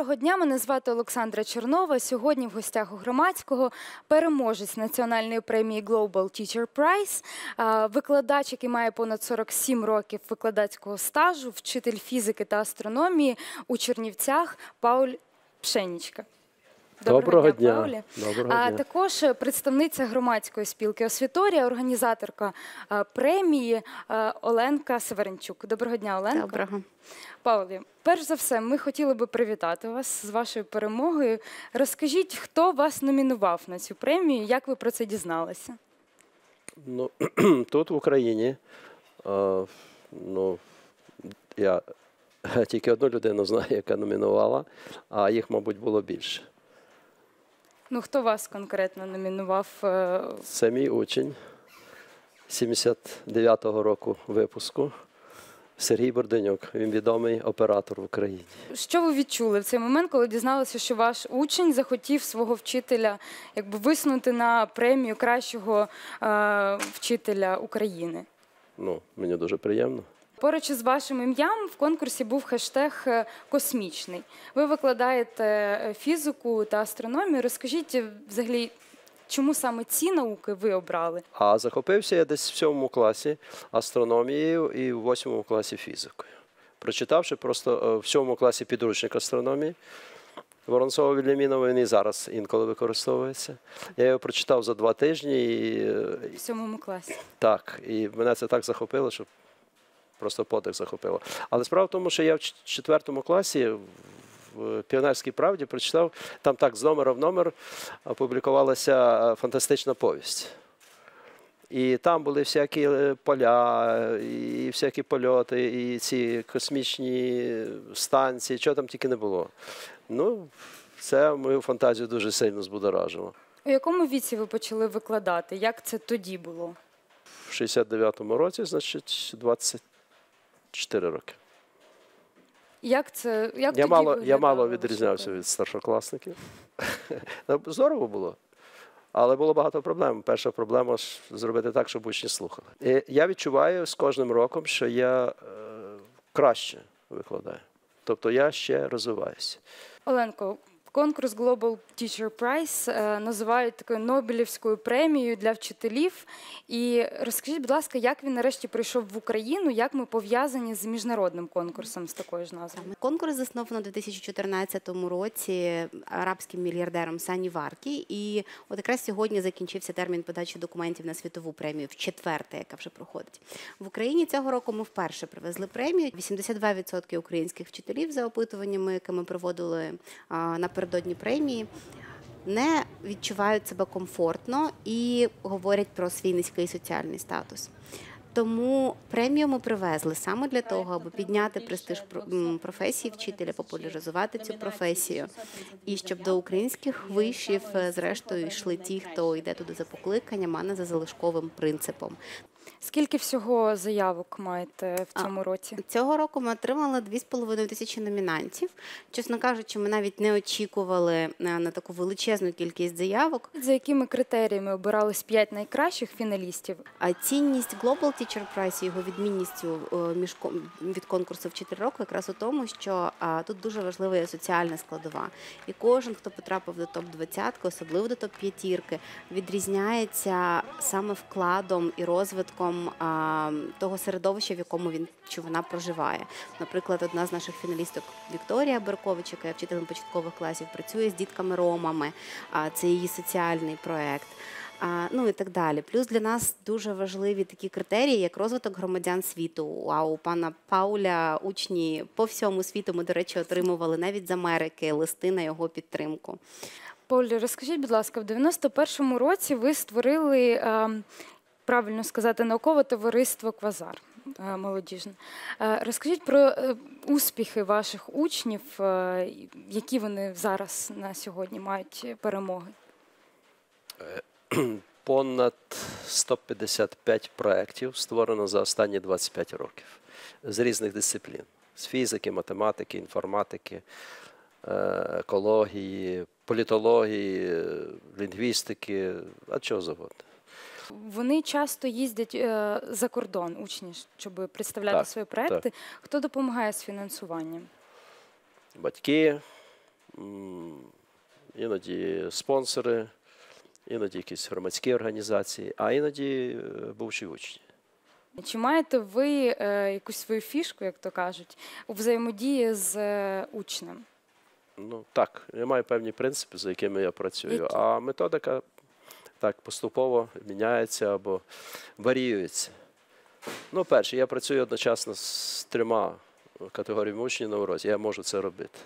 Доброго дня, мене звати Олександра Чернова. Сьогодні в гостях у громадського переможець національної премії Global Teacher Prize, викладач, який має понад 47 років викладацького стажу, вчитель фізики та астрономії у Чернівцях Пауль Пшенічка. Доброго дня. Паулі. Доброго А дня. також представниця громадської спілки Освіторія, організаторка премії Оленка Северенчук. Доброго дня, Оленка. Доброго. Павлі, перш за все, ми хотіли би привітати вас з вашою перемогою. Розкажіть, хто вас номінував на цю премію, як ви про це дізналися? Ну, тут в Україні ну, я тільки одну людину знаю, яка номінувала, а їх, мабуть, було більше. Ну, хто вас конкретно номінував? е, Це мій учень 79-го року випуску Сергій Борденюк. Він відомий оператор в Україні. Що ви відчули в цей момент, коли дізналися, що ваш учень захотів свого вчителя якби висунути на премію кращого е, вчителя України? Ну, мені дуже приємно. Поруч із вашим ім'ям в конкурсі був хештег е, космічний. Ви викладаєте е, фізику та астрономію. Розкажіть е, взагалі, чому саме ці науки ви обрали? А захопився я десь в сьомому класі астрономією і в восьмому класі фізикою. Прочитавши просто в сьомому класі підручник астрономії. Воронцова Вільямінова він і зараз інколи використовується. Я його прочитав за два тижні, і В сьомому класі. так, і мене це так захопило, що просто подих захопило. Але справа в тому, що я в четвертому класі в піонерській правді прочитав, там так з номера в номер опублікувалася е, фантастична повість. І там були всякі е, поля, і всякі польоти, і ці космічні станції, чого там тільки не було. Ну, це мою фантазію дуже сильно збудоражило. У якому віці ви почали викладати? Як це тоді було? В 69-му році, значить, 24 роки. Як це як Я тоді мало, я виглядало мало ваше відрізнявся життя? від старшокласників. Ну, Здорово було. Але було багато проблем. Перша проблема ж зробити так, щоб учні слухали. І я відчуваю з кожним роком, що я е, краще викладаю. Тобто я ще розвиваюся. Оленко, конкурс Global Teacher Prize е, називають такою Нобелівською премією для вчителів. І розкажіть, будь ласка, як він нарешті прийшов в Україну, як ми пов'язані з міжнародним конкурсом з такою ж назвою? Конкурс засновано у 2014 році арабським мільярдером Сані Варкі. І от якраз сьогодні закінчився термін подачі документів на світову премію, в четверте, яка вже проходить. В Україні цього року ми вперше привезли премію. 82% українських вчителів за опитуваннями, які ми проводили а, напередодні премії. Не відчувають себе комфортно і говорять про свій низький соціальний статус. Тому премію ми привезли саме для того, аби підняти престиж професії вчителя, популяризувати цю професію, і щоб до українських вишів, е, зрештою, йшли ті, хто йде туди за покликанням, а не за залишковим принципом. Скільки всього заявок маєте в цьому році? Цього року ми отримали 2,5 тисячі номінантів. Чесно кажучи, ми навіть не очікували е, на таку величезну кількість заявок. За якими критеріями обирались п'ять найкращих фіналістів? А цінність Global Teacher Prize, його відмінністю е, між від конкурсу вчитель року, якраз у тому, що тут дуже важлива є соціальна складова. І кожен, хто потрапив до топ 20 особливо до топ 5 відрізняється саме вкладом і розвитком а, того середовища, в якому він чи вона проживає. Наприклад, одна з наших фіналісток Вікторія Беркович, яка є вчителем початкових класів, працює з дітками ромами. А це її соціальний проект. А, ну і так далі. Плюс для нас дуже важливі такі критерії, як розвиток громадян світу. А у пана Пауля учні по всьому світу ми, до речі, отримували навіть з Америки листи на його підтримку. Полі, розкажіть, будь ласка, в 91-му році ви створили, е, правильно сказати, наукове товариство Квазар е, молодіжне. Е, Розкажіть про е, успіхи ваших учнів, які вони зараз на сьогодні мають перемоги. Понад 155 проєктів створено за останні 25 років з різних дисциплін: з фізики, математики, інформатики, екології, політології, лінгвістики, а чого завгодно. Вони часто їздять е, за кордон, учні, щоб представляти Так, свої проекти. Хто допомагає з фінансуванням? Батьки, м, іноді спонсори, іноді якісь громадські організації, а іноді е, бувші учні. Чи маєте ви е, якусь свою фішку, як то кажуть, у взаємодії з е, учнем? Ну так, я маю певні принципи, за якими я працюю, Які? а методика так поступово міняється або варіюється. Ну, перше, я працюю одночасно з трьома категоріями учнів на урозі. Я можу це робити.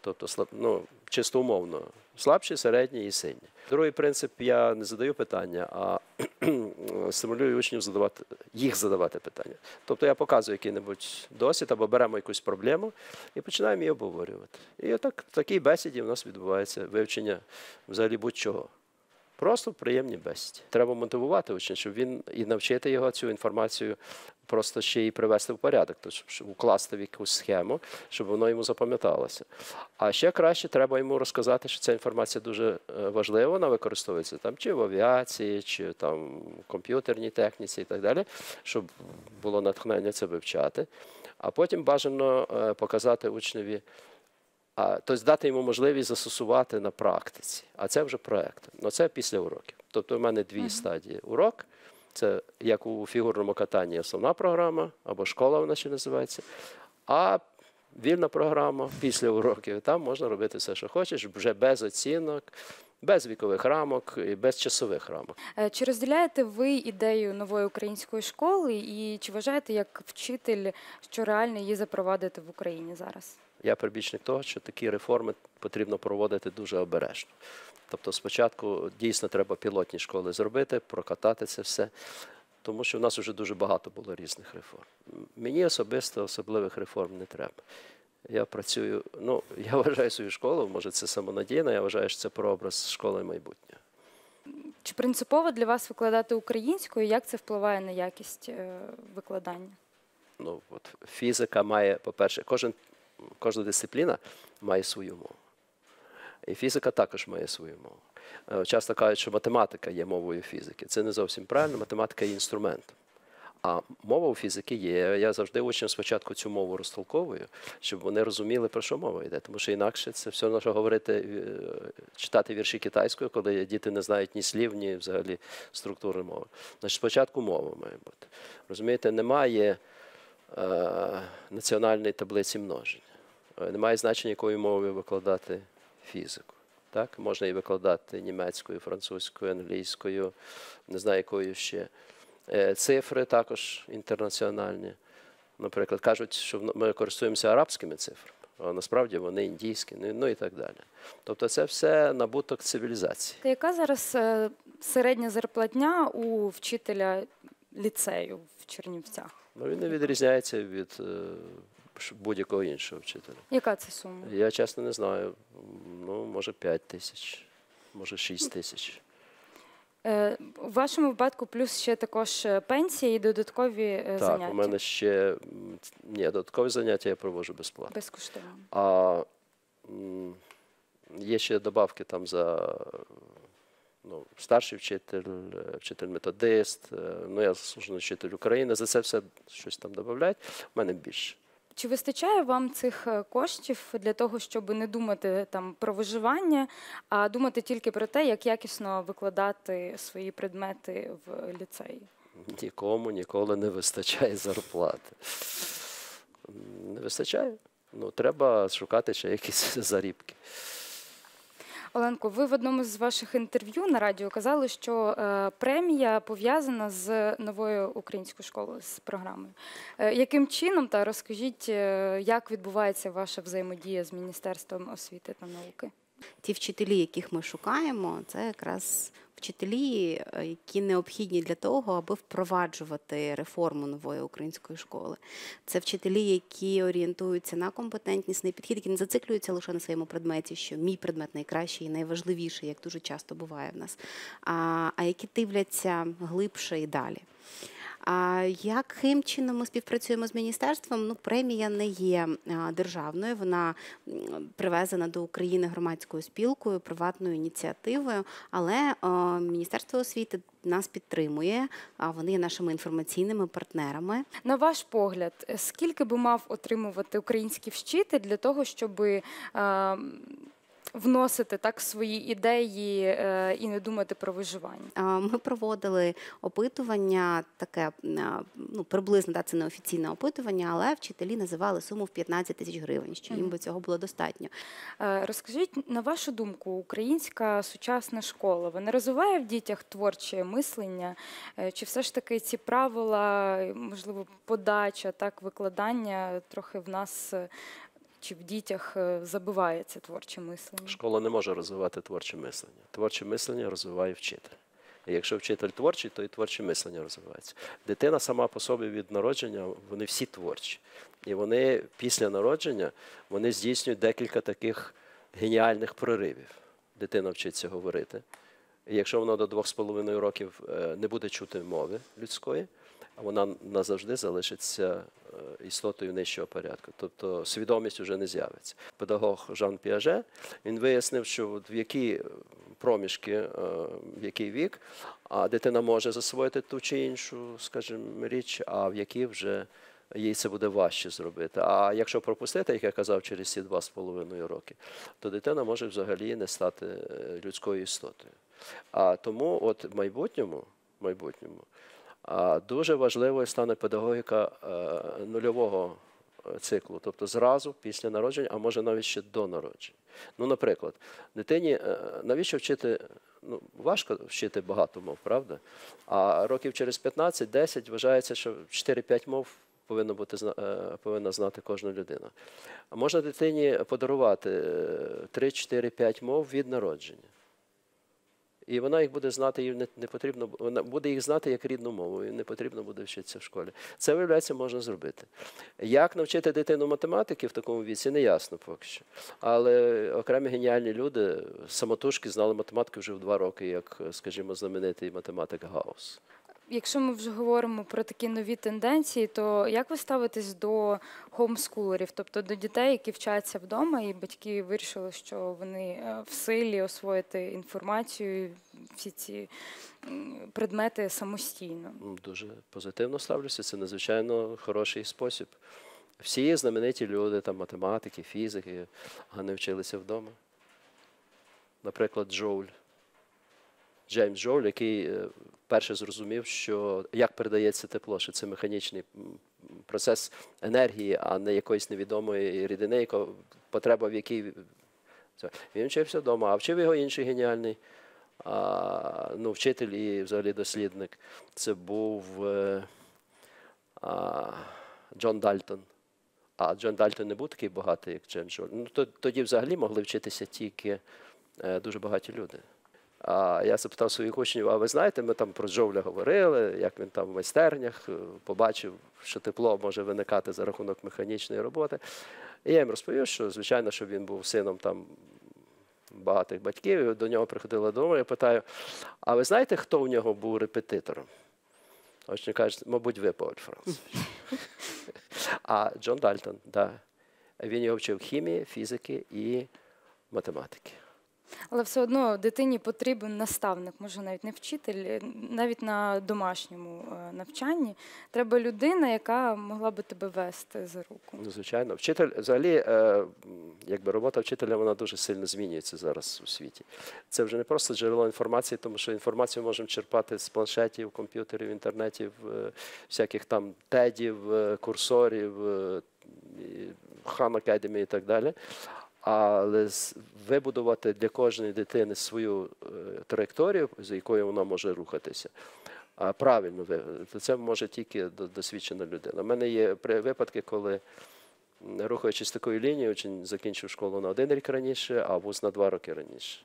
Тобто, ну, чисто умовно, слабші, середні і сильні. Другий принцип я не задаю питання, а стимулюю учнів задавати, їх задавати питання. Тобто я показую який-небудь досвід або беремо якусь проблему і починаємо її обговорювати. І отак, в такій бесіді в нас відбувається вивчення взагалі будь-чого. Просто в приємній бесіді. Треба мотивувати учня, щоб він і навчити його цю інформацію просто ще й привести в порядок, тобто щоб укласти в якусь схему, щоб воно йому запам'яталося. А ще краще треба йому розказати, що ця інформація дуже е, важлива, вона використовується там чи в авіації, чи там в комп'ютерній техніці і так далі, щоб було натхнення це вивчати. А потім бажано е, показати учневі. Тобто дати йому можливість застосувати на практиці. А це вже проект. Ну це після уроків. Тобто, у мене дві стадії. Урок це як у фігурному катанні основна програма, або школа вона ще називається. А вільна програма після уроків. Там можна робити все, що хочеш, вже без оцінок, без вікових рамок і без часових рамок. Е, Чи розділяєте ви ідею нової української школи, і чи вважаєте як вчитель, що реально її запровадити в Україні зараз? Я прибічник того, що такі реформи потрібно проводити дуже обережно. Тобто, спочатку дійсно треба пілотні школи зробити, прокатати це все, тому що в нас вже дуже багато було різних реформ. Мені особисто особливих реформ не треба. Я працюю, ну я вважаю свою школу, може це самонадійно, я вважаю, що це прообраз школи майбутнього. Чи принципово для вас викладати українською? Як це впливає на якість е, викладання? Ну, от фізика має, по-перше, кожен, кожна дисципліна має свою мову. І фізика також має свою мову. Е, Часто кажуть, що математика є мовою фізики. Це не зовсім правильно, математика є інструментом. А мова у фізики є. Я завжди учням спочатку цю мову розтолковую, щоб вони розуміли, про що мова йде. Тому що інакше це все що говорити, е, читати вірші китайською, коли діти не знають ні слів, ні взагалі структури мови. Значить, спочатку мова має бути. Розумієте, немає національної таблиці множення. Е, Немає значення, якою мовою викладати фізику. Так? Можна і викладати німецькою, французькою, англійською, не знаю, якою ще. Е, Цифри також інтернаціональні. Наприклад, кажуть, що ми користуємося арабськими цифрами, а насправді вони індійські, ну, ну і так далі. Тобто це все набуток цивілізації. Та яка зараз е, середня зарплатня у вчителя ліцею в Чернівцях? Ну, він не відрізняється від е, будь-якого іншого вчителя. Яка це сума? Я чесно не знаю. Ну, може, 5 тисяч, може 6 тисяч. Е, У вашому випадку плюс ще також е, пенсії і додаткові е, Так, заняття у мене ще ні, додаткові заняття я проводжу безплатно. безкоштовно. А є ще добавки там за ну, старший вчитель, е, вчитель-методист, е, ну я заслужений вчитель України. За це все щось там додають. У мене більше. Чи вистачає вам цих е, коштів для того, щоб не думати там про виживання, а думати тільки про те, як якісно викладати свої предмети в ліцеї? Нікому ніколи не вистачає зарплати. Не вистачає. Ну, треба шукати ще якісь зарібки. Оленко, ви в одному з ваших інтерв'ю на радіо казали, що е, премія пов'язана з новою українською школою з програмою. Е, яким чином та розкажіть, е, як відбувається ваша взаємодія з Міністерством освіти та науки? Ті вчителі, яких ми шукаємо, це якраз вчителі, е, які необхідні для того, аби впроваджувати реформу нової української школи. Це вчителі, які орієнтуються на компетентнісний підхід, які не зациклюються лише на своєму предметі, що мій предмет найкращий і найважливіший, як дуже часто буває в нас, а, а які дивляться глибше і далі. Яким чином ми співпрацюємо з міністерством? Ну, премія не є державною, вона привезена до України громадською спілкою, приватною ініціативою. Але Міністерство освіти нас підтримує. А вони є нашими інформаційними партнерами. На ваш погляд, е, скільки би мав отримувати український вчитель для того, щоб е, вносити так свої ідеї е, і не думати про виживання? Ми проводили опитування, таке ну приблизно да, це не офіційне опитування, але вчителі називали суму в 15 тисяч гривень, що їм би цього було достатньо. Е, Розкажіть, на вашу думку, українська сучасна школа вона розвиває в дітях творче мислення? Е, Чи все ж таки ці правила, е, можливо, подача, так, викладання трохи в нас е, чи в дітях е, забиває це творче мислення? Школа не може розвивати творче мислення. Творче мислення розвиває вчитель. І якщо вчитель творчий, то і творче мислення розвивається. Дитина сама по собі від народження, вони всі творчі. І вони після народження вони здійснюють декілька таких геніальних проривів. Дитина вчиться говорити. І якщо вона до двох з половиною років е, не буде чути мови людської, вона назавжди залишиться е, істотою нижчого порядку. Тобто свідомість вже не з'явиться. Педагог Жан Піаже він вияснив, що в які проміжки, е, в який вік, а дитина може засвоїти ту чи іншу, скажімо, річ, а в які вже їй це буде важче зробити. А якщо пропустити, як я казав, через ці два з половиною роки, то дитина може взагалі не стати е, людською істотою. А тому, от в майбутньому, в майбутньому а, дуже важливою стане педагогіка е, нульового е, циклу, тобто зразу після народження, а може навіть ще до народження. Ну, наприклад, дитині е, навіщо вчити? Ну, важко вчити багато мов, правда? А років через 15-10 вважається, що 4-5 мов повинно бути повинна знати кожна людина. А можна дитині подарувати е, 3-4-5 мов від народження. І вона їх буде знати, їй не, не потрібно, вона буде їх знати як рідну мову, і не потрібно буде вчитися в школі. Це, виявляється, можна зробити. Як навчити дитину математики в такому віці, не ясно поки що. Але окремі геніальні люди самотужки знали математику вже в два роки, як, скажімо, знаменитий математик Гаус. Якщо ми вже говоримо про такі нові тенденції, то як ви ставитесь до хоумскулерів, тобто до дітей, які вчаться вдома, і батьки вирішили, що вони е, в силі освоїти інформацію, всі ці предмети самостійно? Дуже позитивно ставлюся. Це надзвичайно хороший спосіб. Всі знамениті люди, там, математики, фізики, вони вчилися вдома. Наприклад, Джоуль. Джеймс Джоуль, який е, перше зрозумів, що як передається тепло, що це механічний процес енергії, а не якоїсь невідомої рідини, яка потреба в якій. Він вчився вдома, а вчив його інший геніальний а, ну, вчитель і взагалі дослідник. Це був е, а, Джон Дальтон. А Джон Дальтон не був такий багатий, як Джеймс Джоуль. Ну, тоді взагалі могли вчитися тільки е, дуже багаті люди. А я запитав своїх учнів, а ви знаєте, ми там про Джоуля говорили, як він там в майстернях е, побачив, що тепло може виникати за рахунок механічної роботи. І я їм розповів, що, звичайно, що він був сином там багатих батьків, і до нього приходила додому, я питаю, а ви знаєте, хто у нього був репетитором? Учні кажуть, мабуть, ви, Пауль Францович. А Джон Дальтон, да. Він його вчив хімії, фізики і математики. Але все одно дитині потрібен наставник, може навіть не вчитель, е, навіть на домашньому е, навчанні треба людина, яка могла би тебе вести за руку. Ну, звичайно, вчитель взагалі, е, якби робота вчителя, вона дуже сильно змінюється зараз у світі. Це вже не просто джерело інформації, тому що інформацію можемо черпати з планшетів, комп'ютерів, інтернетів, всяких там тедів, курсорів, Khan Academy і так далі. Але вибудувати для кожної дитини свою е, траєкторію, за якою вона може рухатися. А правильно, ви- це може тільки досвідчена людина. У мене є випадки, коли рухаючись такою лінією, учень закінчив школу на один рік раніше, а вуз на два роки раніше.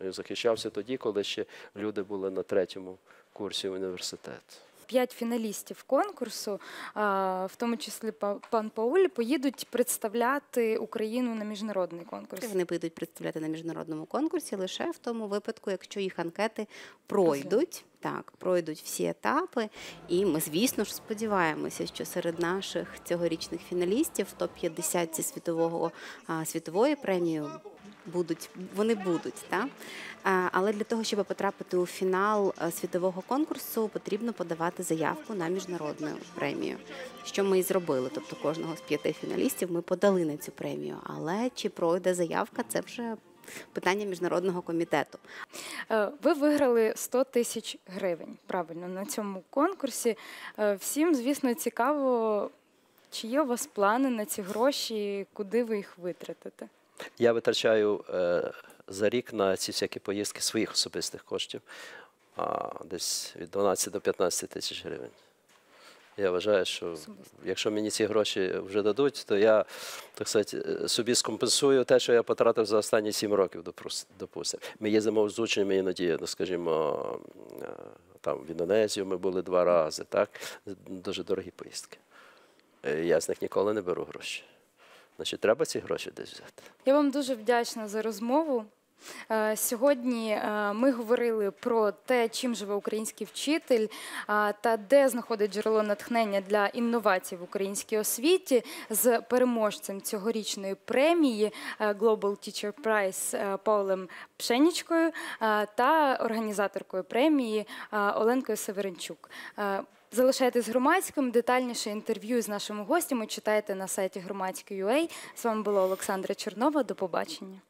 Він захищався тоді, коли ще люди були на третьому курсі університету. П'ять фіналістів конкурсу, в тому числі па- пан Пауль, поїдуть представляти Україну на міжнародний конкурс. Вони будуть представляти на міжнародному конкурсі лише в тому випадку, якщо їх анкети пройдуть. Так, пройдуть всі етапи, і ми, звісно ж, сподіваємося, що серед наших цьогорічних фіналістів в топ-50 зі світового світової премії будуть вони будуть. Так? Але для того, щоб потрапити у фінал світового конкурсу, потрібно подавати заявку на міжнародну премію. Що ми і зробили. Тобто кожного з п'яти фіналістів ми подали на цю премію. Але чи пройде заявка, це вже питання міжнародного комітету. Е, Ви виграли 100 тисяч гривень правильно на цьому конкурсі. Е, Всім, звісно, цікаво, чи є у вас плани на ці гроші, куди ви їх витратите? Я витрачаю е, за рік на ці всякі поїздки своїх особистих коштів десь від 12 до 15 тисяч гривень. Я вважаю, що якщо мені ці гроші вже дадуть, то я так сказати, е, собі скомпенсую те, що я потратив за останні 7 років, допус- допустимо. Ми їздимо з учнями іноді, ну, скажімо, е, там в Індонезію ми були два рази, так? Дуже дорогі поїздки. Я з них ніколи не беру гроші. Значить, треба ці гроші десь взяти. Я вам дуже вдячна за розмову. Е, Сьогодні е, ми говорили про те, чим живе український вчитель та де знаходить джерело натхнення для інновацій в українській освіті з переможцем цьогорічної премії е, Global Teacher Prize е, Павлем Пшенічкою е, та організаторкою премії е, Оленкою Северенчук. Залишайтесь громадським. Детальніше інтерв'ю з нашими гостями читайте на сайті громадської.ua. З вами була Олександра Чернова. До побачення.